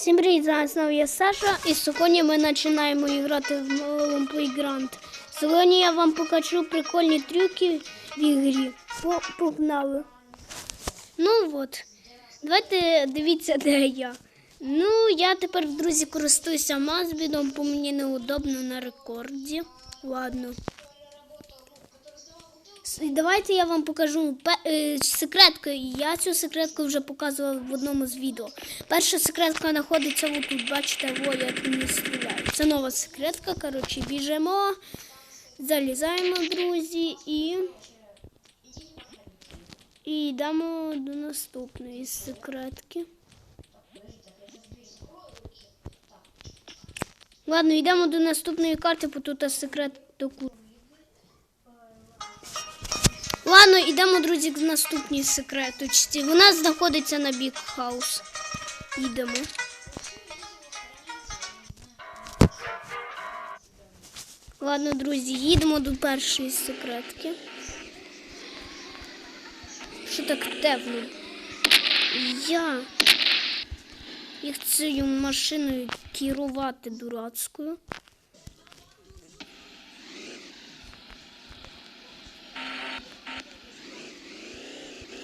Всім привіт, з знову я Саша, і сьогодні ми починаємо грати в новому Playground. Сьогодні я вам покажу прикольні трюки в ігрі. Погнали. Ну от, давайте дивіться, де я. Ну, я тепер, друзі, користуюся мазбідом, бо мені неудобно на рекорді. Ладно. Давайте я вам покажу е, секретку. Я цю секретку вже показувала в одному з відео. Перша секретка знаходиться отут. Бачите, во як мені стріляють. Це нова секретка. Коротше, біжимо, залізаємо, друзі, і. І йдемо до наступної секретки. Ладно, йдемо до наступної карти, бо тут секрет до Ладно, йдемо, друзі, к наступній секреточці. Вона знаходиться на бік хаус. Йдемо. Ладно, друзі, їдемо до першої секретки. Що так темно? Я їх цією машиною керувати дурацькою.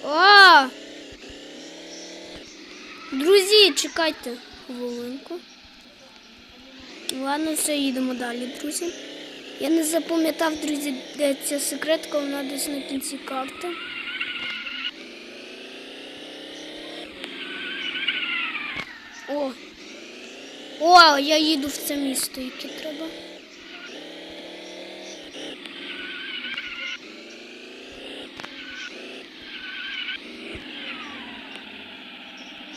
А! Друзі, чекайте хвилинку. Ладно, все, їдемо далі, друзі. Я не запам'ятав, друзі, де ця секретка, вона десь на кінці карти. О! О, я їду в це місто, яке треба.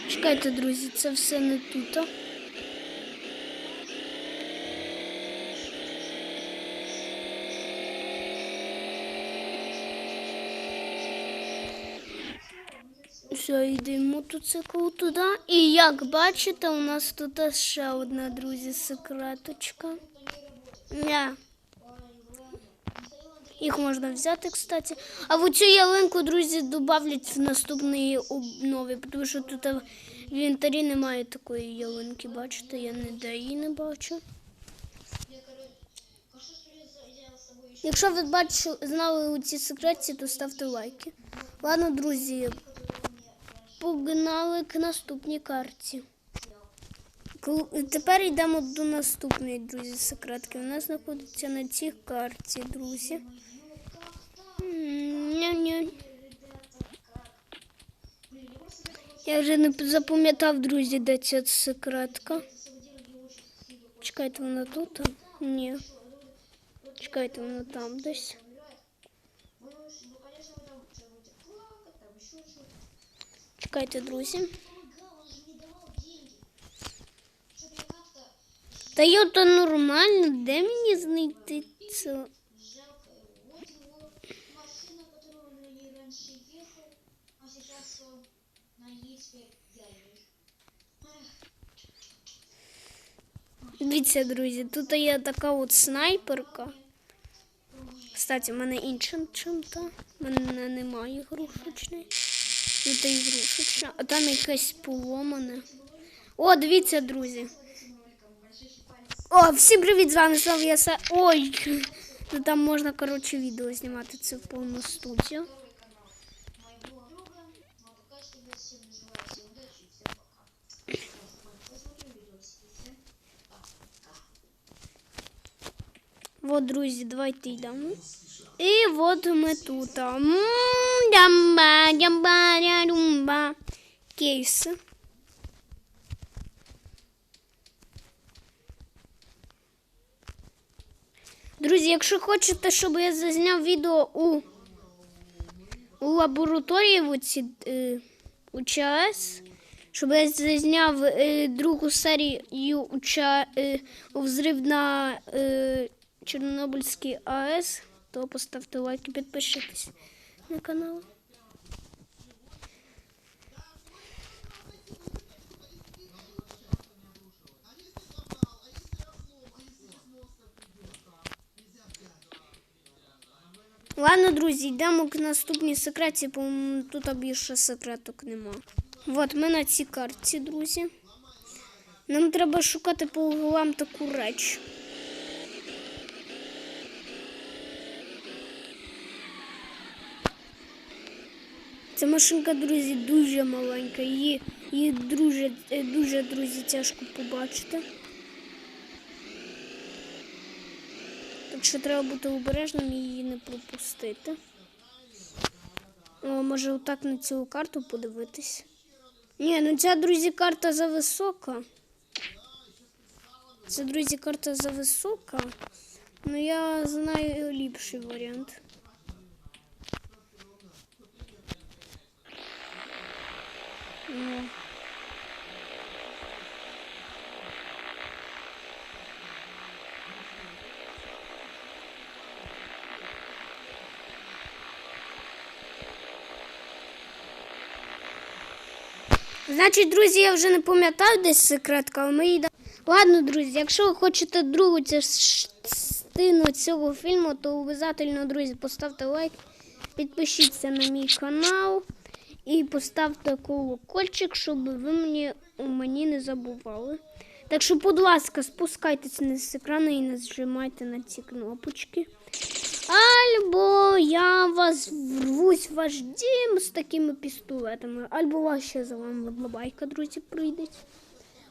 Чекайте, друзі, це все не тут. Все, йде мотоцикл туди. І як бачите, у нас тут ще одна, друзі, секреточка. Не. Їх можна взяти, кстати. А в цю ялинку, друзі, додавлять в наступної обнови, тому що тут в інвентарі немає такої ялинки, бачите, я ніде її не бачу. Якщо ви бачили, знали у ці секреті, то ставте лайки. Ладно, друзі, погнали к наступній карті. Кл- Тепер йдемо до наступної, друзі, секретки. Вона знаходиться на цій карті, друзі. М, Ням-ням. Я вже не запам'ятав, друзі, де ця секретка. Чекайте, вона тут? Ні. Чекайте, вона там десь. Чекайте, друзі. Та йо, то нормально, де мені знайти це? Дивіться, друзі, тут є така от снайперка. Кстати, в мене інша чим-то. У мене немає ігрушечної. Тут і ігрушечна, а там якась поломане. О, дивіться, друзі. О, всім привіт, з вами знову я Са... Ой, ну там можна, коротше, відео знімати. Це в повну студію. Моего друга, ну пока что без всем называется. Удачи и всем пока. Посмотрим видосики. Всем Вот, друзі, давайте йдемо. І от ми тут. М, Ямба, ямба, румба. Кейси. Друзі, якщо хочете, щоб я зазняв відео у, у лабораторії у ці, е, у ЧАЕС, щоб я зазняв е, другу серію у, ЧА, е, у взрив на е, Чорнобильській АЕС, то поставте лайк і підпишитесь на канал. Ладно, друзі, йдемо к наступній секреті, бо тут більше секреток нема. От ми на цій карті, друзі. Нам треба шукати по углам таку реч. Ця машинка, друзі, дуже маленька. Її, її дуже, дуже, друзі, тяжко побачити. Так що треба бути обережним і її не пропустити. О, може отак на цю карту подивитись. Ні, ну ця, друзі, карта зависока. Це, друзі, карта зависока. Ну я знаю ліпший варіант. Ну. Значить, друзі, я вже не пам'ятаю десь секретка, але ми її. да- Ладно, друзі, якщо ви хочете другу частину цього фільму, то обов'язково, друзі, поставте лайк, підпишіться на мій канал і поставте колокольчик, щоб ви мені, мені не забували. Так що, будь ласка, спускайтеся з екрану і не зжимайте на ці кнопочки. Вас врвусь ваш дім з такими пістолетами, або вас ще за вами лабайка, друзі, прийдуть.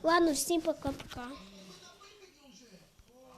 Ладно, всім пока-пока.